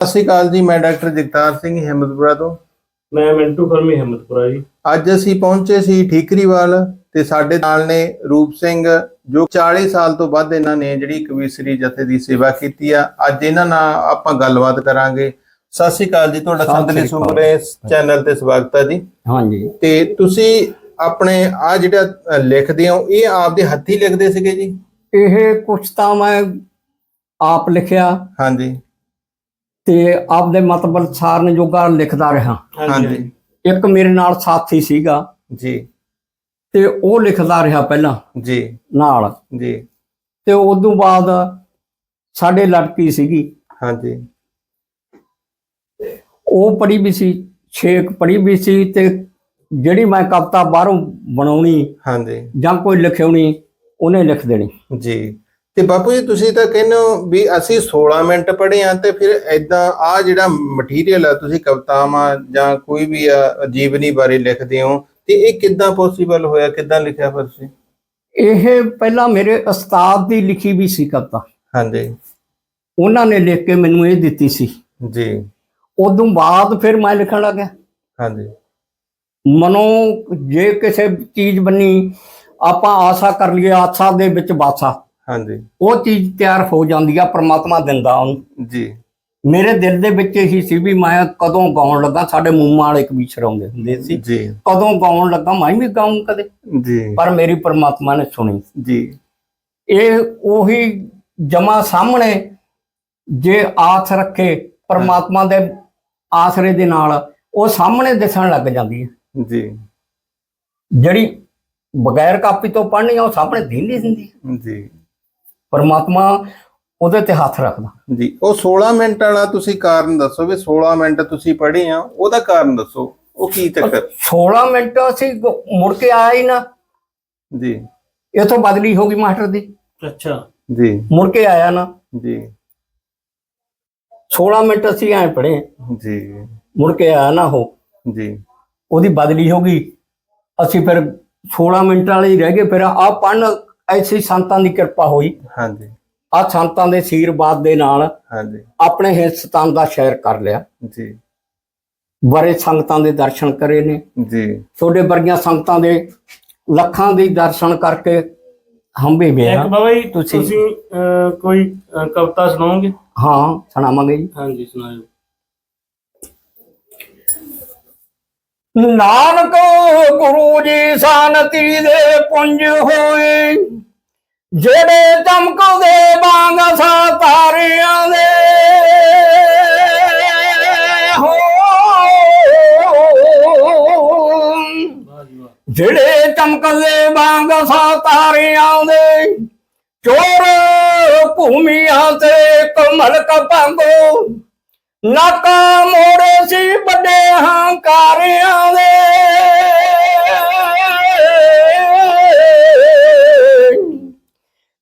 ਸਤਿ ਸ਼੍ਰੀ ਅਕਾਲ ਜੀ ਮੈਂ ਡਾਕਟਰ ਜਗਤਾਰ ਸਿੰਘ ਹਿੰਮਤਪੁਰਾ ਤੋਂ। ਮੈਂ ਮਿੰਟੂ ਫਰਮੀ ਹਿੰਮਤਪੁਰਾ ਜੀ। ਅੱਜ ਅਸੀਂ ਪਹੁੰਚੇ ਸੀ ਠੀਕਰੀਵਾਲ ਤੇ ਸਾਡੇ ਨਾਲ ਨੇ ਰੂਪ ਸਿੰਘ ਜੋ 40 ਸਾਲ ਤੋਂ ਵੱਧ ਇਹਨਾਂ ਨੇ ਜਿਹੜੀ ਕਵੀਸਰੀ ਜਥੇ ਦੀ ਸੇਵਾ ਕੀਤੀ ਆ। ਅੱਜ ਇਹਨਾਂ ਨਾਲ ਆਪਾਂ ਗੱਲਬਾਤ ਕਰਾਂਗੇ। ਸਤਿ ਸ਼੍ਰੀ ਅਕਾਲ ਜੀ ਤੁਹਾਡਾ ਸਤਿ ਸੰਦਲੀ ਸ਼੍ਰੀ ਅਕਾਲ। ਸੁਮਰੇ ਚੈਨਲ ਤੇ ਸਵਾਗਤ ਹੈ ਜੀ। ਹਾਂਜੀ। ਤੇ ਤੁਸੀਂ ਆਪਣੇ ਆ ਜਿਹੜਾ ਲਿਖਦੇ ਹੋ ਇਹ ਆਪਦੇ ਹੱਥੀ ਲਿਖਦੇ ਸੀਗੇ ਜੀ? ਇਹ ਕੁਛ ਤਾਂ ਮੈਂ ਆਪ ਲਿਖਿਆ। ਹਾਂਜੀ। ਤੇ ਆਪਦੇ ਮਤਲਬ ਸਾਰਨ ਜੋਗਾ ਲਿਖਦਾ ਰਿਹਾ। ਹਾਂਜੀ ਇੱਕ ਮੇਰੇ ਨਾਲ ਸਾਥੀ ਸੀਗਾ। ਜੀ। ਤੇ ਉਹ ਲਿਖਦਾ ਰਿਹਾ ਪਹਿਲਾਂ ਜੀ। ਨਾਲ। ਜੀ। ਤੇ ਉਦੋਂ ਬਾਅਦ ਸਾਡੇ ਲੜਕੀ ਸੀਗੀ। ਹਾਂਜੀ। ਉਹ ਪੜ੍ਹੀ ਵੀ ਸੀ ਛੇਕ ਪੜ੍ਹੀ ਵੀ ਸੀ ਤੇ ਜਿਹੜੀ ਮੈਂ ਕਵਿਤਾ ਬਾਹਰੋਂ ਬਣਾਉਣੀ ਹਾਂਜੀ। ਜਾਂ ਕੋਈ ਲਿਖਿਉਣੀ ਉਹਨੇ ਲਿਖ ਦੇਣੀ। ਜੀ। ਤੇ ਬਾਪੂ ਜੀ ਤੁਸੀਂ ਤਾਂ ਕਹਿੰਦੇ ਹੋ ਵੀ ਅਸੀਂ 16 ਮਿੰਟ ਪੜ੍ਹੇ ਆ ਤੇ ਫਿਰ ਐਦਾਂ ਆ ਜਿਹੜਾ ਮਟੀਰੀਅਲ ਆ ਤੁਸੀਂ ਕਵਿਤਾਵਾਂ ਜਾਂ ਕੋਈ ਵੀ ਆ ਜੀਵਨੀ ਬਾਰੇ ਲਿਖਦੇ ਹੋ ਤੇ ਇਹ ਕਿੱਦਾਂ ਪੋਸੀਬਲ ਹੋਇਆ ਕਿੱਦਾਂ ਲਿਖਿਆ ਫਿਰ ਤੁਸੀਂ? ਇਹ ਪਹਿਲਾਂ ਮੇਰੇ ਉਸਤਾਦ ਦੀ ਲਿਖੀ ਵੀ ਸੀ ਕਵਿਤਾ। ਹਾਂਜੀ। ਉਹਨਾਂ ਨੇ ਲਿਖ ਕੇ ਮੈਨੂੰ ਇਹ ਦਿੱਤੀ ਸੀ। ਜੀ। ਉਦੋਂ ਬਾਅਦ ਫਿਰ ਮੈਂ ਲਿਖਣ ਲੱਗਿਆ। ਹਾਂਜੀ। ਮਨੋਂ ਜੇ ਕਿਸੇ ਚੀਜ਼ ਬੰਨੀ ਆਪਾਂ ਆਸਾ ਕਰ ਲਈਏ ਆਸਾ ਦੇ ਵਿੱਚ ਬਾਸਾ। ਹਾਂਜੀ। ਉਹ ਚੀਜ਼ ਤਿਆਰ ਹੋ ਜਾਂਦੀ ਆ ਪ੍ਰਮਾਤਮਾ ਦਿੰਦਾ ਉਹਨੂੰ। ਜੀ। ਮੇਰੇ ਦਿਲ ਦੇ ਵਿੱਚ ਇਹੀ ਸੀ ਵੀ ਮੈਂ ਕਦੋਂ ਗਾਉਣ ਲੱਗਾ ਸਾਡੇ ਮੂੰਮਾਂ ਵਾਲੇ ਕਵੀਸ਼ਰ ਆਉਂਦੇ ਹੁੰਦੇ ਸੀ। ਜੀ। ਕਦੋਂ ਗਾਉਣ ਲੱਗਾ ਮੈਂ ਵੀ ਗਾਉਂ ਕਦੇ। ਜੀ। ਪਰ ਮੇਰੀ ਪ੍ਰਮਾਤਮਾ ਨੇ ਸੁਣੀ। ਜੀ। ਇਹ ਉਹੀ ਜਮਾ ਸਾਹਮਣੇ ਜੇ ਆਸ ਰੱਖੇ ਪ੍ਰਮਾਤਮਾ ਦੇ ਆਸਰੇ ਦੇ ਨਾਲ ਉਹ ਸਾਹਮਣੇ ਦਿਸਣ ਲੱਗ ਜਾਂਦੀ ਹੈ। ਜੀ। ਜਿਹੜੀ ਬਗੈਰ ਕਾਪੀ ਤੋਂ ਪੜ੍ਹਨੀ ਉਹ ਸਾਹਮਣੇ ਦਿੰਦੀ ਹੁੰਦੀ ਹੈ। ਜੀ। ਪਰਮਾਤਮਾ ਉਹਦੇ ਤੇ ਹੱਥ ਰੱਖਦਾ। ਜੀ ਉਹ 16 ਮਿੰਟ ਵਾਲਾ ਤੁਸੀਂ ਕਾਰਨ ਦੱਸੋ ਵੀ 16 ਮਿੰਟ ਤੁਸੀਂ ਪੜ੍ਹੇ ਆ ਉਹਦਾ ਕਾਰਨ ਦੱਸੋ ਉਹ ਕੀ ਚੱਕਰ? 16 ਮਿੰਟ ਅਸੀਂ ਮੁੜ ਕੇ ਆਇਆ ਹੀ ਨਾ। ਜੀ। ਇਥੋਂ ਬਦਲੀ ਹੋ ਗਈ ਮਾਸਟਰ ਦੀ ਅੱਛਾ। ਜੀ। ਮੁੜ ਕੇ ਆਇਆ ਨਾ। ਜੀ। 16 ਮਿੰਟ ਅਸੀਂ ਐ ਪੜੇ ਜੀ। ਮੁੜ ਕੇ ਆਇਆ ਨਾ ਉਹ। ਜੀ। ਉਹਦੀ ਬਦਲੀ ਹੋ ਗਈ। ਅਸੀਂ ਫਿਰ 16 ਮਿੰਟ ਵਾਲੇ ਹੀ ਰਹਿ ਗਏ। ਫਿਰ ਆ ਪੜਨ ਐਸੀ ਸੰਤਾਂ ਦੀ ਕਿਰਪਾ ਹੋਈ। ਹਾਂਜੀ। ਆ ਸੰਤਾਂ ਦੇ ਅਸ਼ੀਰਵਾਦ ਦੇ ਨਾਲ ਹਾਂਜੀ। ਆਪਣੇ ਹਿੰਸਤਾਨ ਦਾ ਸ਼ਹਿਰ ਕਰ ਲਿਆ। ਜੀ। ਬੜੇ ਸੰਗਤਾਂ ਦੇ ਦਰਸ਼ਨ ਕਰੇ ਨੇ। ਜੀ। ਛੋਡੇ ਵਰਗੀਆਂ ਸੰਗਤਾਂ ਦੇ ਲੱਖਾਂ ਦੇ ਦਰਸ਼ਨ ਕਰਕੇ ਹੰਬੇ ਵੇ ਇੱਕ ਬਾਬਾ ਜੀ ਤੁਸੀਂ- ਕੋਈ ਕਵਿਤਾ ਸੁਣਾਓਗੇ? ਹਾਂ ਸੁਣਾਵਾਂਗੇ ਜੀ। ਹਾਂਜੀ ਸੁਣਾਓ। ਨਾਨਕ ਗੁਰੂ ਜੀ ਸਾਨਤੀ ਦੇ ਪੁੰਜ ਹੋਏ। ਜਿਹੜੇ ਚਮਕਦੇ ਵਾਂਗ ਸਾ ਤਾਰਿਆਂ ਦੇ ਹੋ ਜਿਹੜੇ ਚਮਕਦੇ ਵਾਂਗ ਸਾ ਤਾਰਿਆਂ ਦੇ ਚੋਰ ਭੂਮੀਆਂ ਤੇ ਕਮਲਕ ਭੰਗੋ ਨਾਕਾ ਮੋੜੇ ਸੀ ਵੱਡੇ ਹੰਕਾਰਿਆਂ ਦੇ।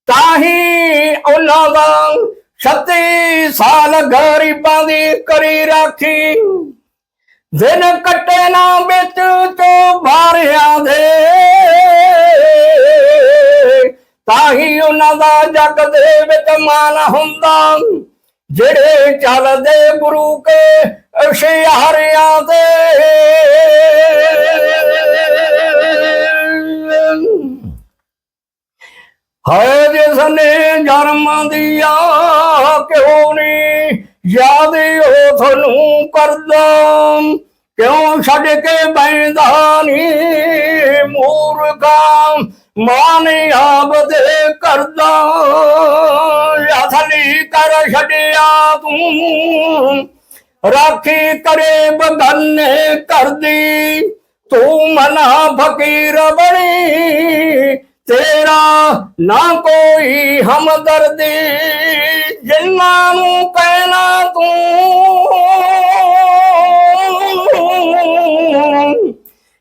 ਤਾਹੀ ਉਹਨਾਂ ਦਾ 36 ਸਾਲ ਗਰੀਬਾਂ ਦੀ ਕਰੀ ਰਾਖੀ। ਦਿਨ ਕੱਟੇ ਨਾ ਵਿੱਚ ਤੋਂ ਬਾਰਿਆਂ ਦੇ। ਤਾਹੀ ਉਹਨਾਂ ਦਾ ਜਗ ਦੇ ਵਿੱਚ ਮਾਨ ਹੁੰਦਾ। ਜਿਹੜੇ ਚੱਲਦੇ ਗੁਰੂ ਕੇ ਇਸ਼ਾਰਿਆਂ ਤੇ ਹੈ ਜਿਸ ਨੇ ਜਨਮ ਦਿਆ, ਕਿਉਂ ਨਹੀਂ ਯਾਦ ਉਹ ਤੁਹਾਨੂੰ ਕਰਦਾ? ਕਿਉਂ ਛੱਡ ਕੇ ਬੈਂਦਾ ਨੀ? ਮੂਰਖਾ, ਮਾਨ ਆਪ ਦੇ ਕਰਦਾ। ਅਸਲੀ ਕਰ ਛੱਡਿਆ ਤੂੰ। ਰਾਖੀ ਕਰੇ ਬਗਾਨੇ ਕਰਦੀ। ਤੂੰ ਮਨਾ ਫਕੀਰ ਬਣੀ। ਤੇਰਾ ਨਾ ਕੋਈ ਹਮਦਰਦੀ। ਜਿਨ੍ਹਾਂ ਨੂੰ ਕਹਿਣਾ ਤੂੰ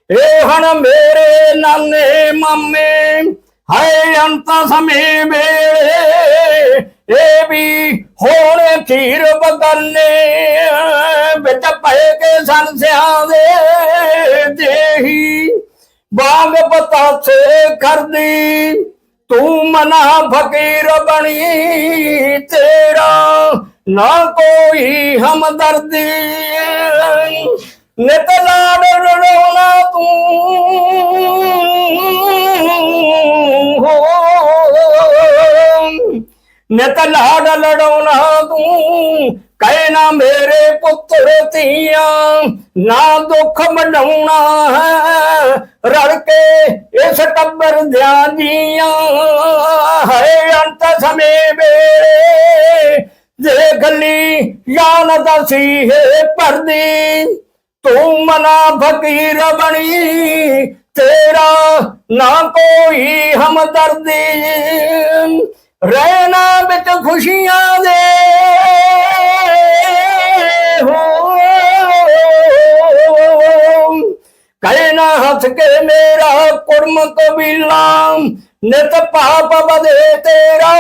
ਇਹ ਹਨ ਮੇਰੇ ਨਾਨੇ ਮਾਮੇ, ਹਾਏ ਅੰਤ ਸਮੇਂ ਵੇਲੇ ਇਹ ਵੀ ਹੋਣ ਖੀਰ ਬਗਾਨੇ, ਵਿੱਚ ਪੈ ਕੇ ਸੰਸਿਆਂ ਦੇ ਦੇਹੀ ਬਾਗ ਪਤਾਸੇ ਕਰਦੀ, ਤੂੰ ਮਨਾ ਫਕੀਰ ਬਣੀ, ਤੇਰਾ ਨਾ ਕੋਈ ਹਮਦਰਦੀ। ਨਿਤ ਲਾਡ ਰੜੋਣਾ ਤੂੰ ਨਿਤ ਲਾਡ ਲੜਾਉਣਾ ਤੂੰ ਕਹਿ ਨਾ ਮੇਰੇ ਪੁੱਤਰ ਧੀਆਂ ਨਾ ਦੁੱਖ ਮਡਾਉਣਾ ਹੈ ਰਲ ਕੇ ਇਸ ਟੱਬਰ ਦਿਆਂ ਜੀਆਂ ਹੈ ਅੰਤ ਸਮੇਂ ਵੇਲੇ ਜੇ ਗੱਲੀ ਜਾਨ ਦਸੀ ਹੈ ਪਰਦੀ ਤੂੰ ਮਨਾ ਫਕੀਰ ਬਣੀ ਤੇਰਾ ਨਾ ਕੋਈ ਹਮਦਰਦੀ। ਰਹਿਣਾ ਵਿੱਚ ਖੁਸ਼ੀਆਂ ਦੇ ਕਹਿਣਾ ਹੱਥ ਕੇ ਮੇਰਾ ਕੁਰਮ ਕਬੀਲਾ, ਨਿਤ ਪਾਪ ਬਦੇ ਤੇਰਾ।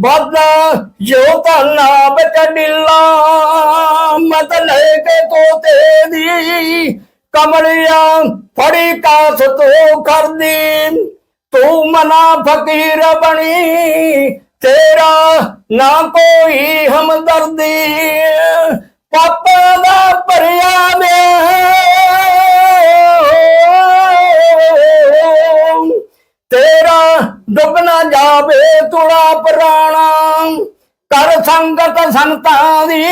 ਵਾਦਾ ਜੋ ਤਨਾ ਬਚਡਿਲਾ ਮਤ ਲੈ ਕੇ ਤੋਤੇ ਦੀ ਕਮਲਿਆ ਫੜੀ ਕਾਸ ਤੋ ਕਰਦੀ। ਤੂੰ ਮਨਾ ਫਕੀਰ ਬਣੀ, ਤੇਰਾ ਨਾ ਕੋਈ ਹਮਦਰਦੀ। ਪਾਪਾ ਦਾ ਭਰਿਆ ਮੈਂ ਤੇਰਾ ਡੁੱਬ ਨਾ ਜਾਵੇ ਤੁੜਾ ਪ੍ਰਾਣਾ। ਕਰ ਸੰਗਤ ਸੰਤਾਂ ਦੀ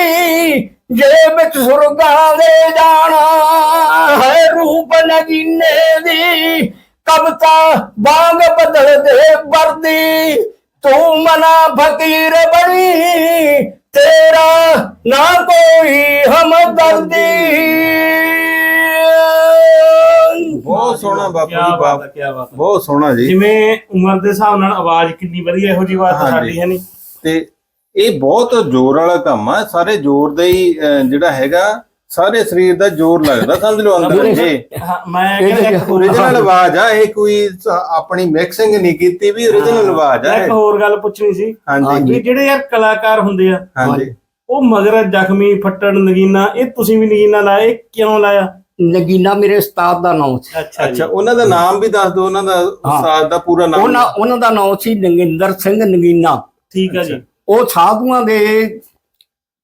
ਜੇ ਵਿੱਚ ਸੁਰਗਾਂ ਦੇ ਜਾਣਾ। ਹੈ ਰੂਪ ਨਗੀਨੇ ਦੀ ਕਵਤਾ ਬਾਗ ਬਦਲ ਦੇ ਵਰਦੀ। ਤੂੰ ਮਨਾ ਫਕੀਰ ਬਣੀ, ਤੇਰਾ ਨਾ ਕੋਈ ਹਮਦਰਦੀ। ਬਹੁਤ ਸੋਹਣਾ ਬਾਪੂ ਜੀ ਬਾਤ ਬਾਪ। ਬਾਤ ਹੈ। ਬਹੁਤ ਸੋਹਣਾ ਜੀ। ਜਿਵੇਂ ਉਮਰ ਦੇ ਹਿਸਾਬ ਨਾਲ ਆਵਾਜ਼ ਕਿੰਨੀ ਵਧੀਆ ਇਹੋ ਜੀ ਬਾਤ। ਸਾਡੀ ਹੈ ਨਹੀਂ। ਤੇ ਇਹ ਬਹੁਤ ਜ਼ੋਰ ਵਾਲਾ ਕੰਮ ਆ। ਸਾਰੇ ਜ਼ੋਰ ਦਾ ਹੀ ਜਿਹੜਾ ਹੈਗਾ ਸਾਰੇ ਸਰੀਰ ਦਾ ਜ਼ੋਰ ਲੱਗਦਾ। ਸਮਝ ਲਓ ਅੰਦਰ ਜੇ ਮੈਂ ਕਹਿੰਦਾ ਓਰੀਜਨਲ ਆਵਾਜ਼ ਆ। ਇਹ ਕੋਈ ਆਪਣੀ ਮਿਕਸਿੰਗ ਨਹੀਂ ਕੀਤੀ ਵੀ ਓਰੀਜਨਲ ਆਵਾਜ਼ ਆ ਇੱਕ। ਹੋਰ ਗੱਲ ਪੁੱਛਣੀ ਸੀ। ਹਾਂਜੀ ਜਿਹੜੇ ਯਾਰ ਕਲਾਕਾਰ ਹੁੰਦੇ ਆ ਹਾਂਜੀ। ਉਹ ਮਗਰ ਜ਼ਖਮੀ ਫੱਟੜ ਨਗੀਨਾ ਇਹ ਤੁਸੀਂ ਵੀ ਨਗੀਨਾ ਲਾਇਆ ਇਹ ਕਿਉਂ ਲਾਇਆ? ਨਗੀਨਾ ਮੇਰੇ ਉਸਤਾਦ ਦਾ ਨਾਮ ਸੀ। ਅੱਛਾ ਅੱਛਾ ਉਹਨਾਂ ਦਾ ਨਾਮ ਵੀ ਦੱਸ ਦਿਓ ਉਹਨਾਂ ਦਾ ਉਸਤਾਦ ਦਾ ਪੂਰਾ ਨਾਮ। ਉਹਨਾਂ ਉਹਨਾਂ ਦਾ ਨਾਮ ਸੀ ਨਗਿੰਦਰ ਸਿੰਘ ਨਗੀਨਾ। ਠੀਕ ਆ ਜੀ। ਉਹ ਸਾਧੂਆਂ ਦੇ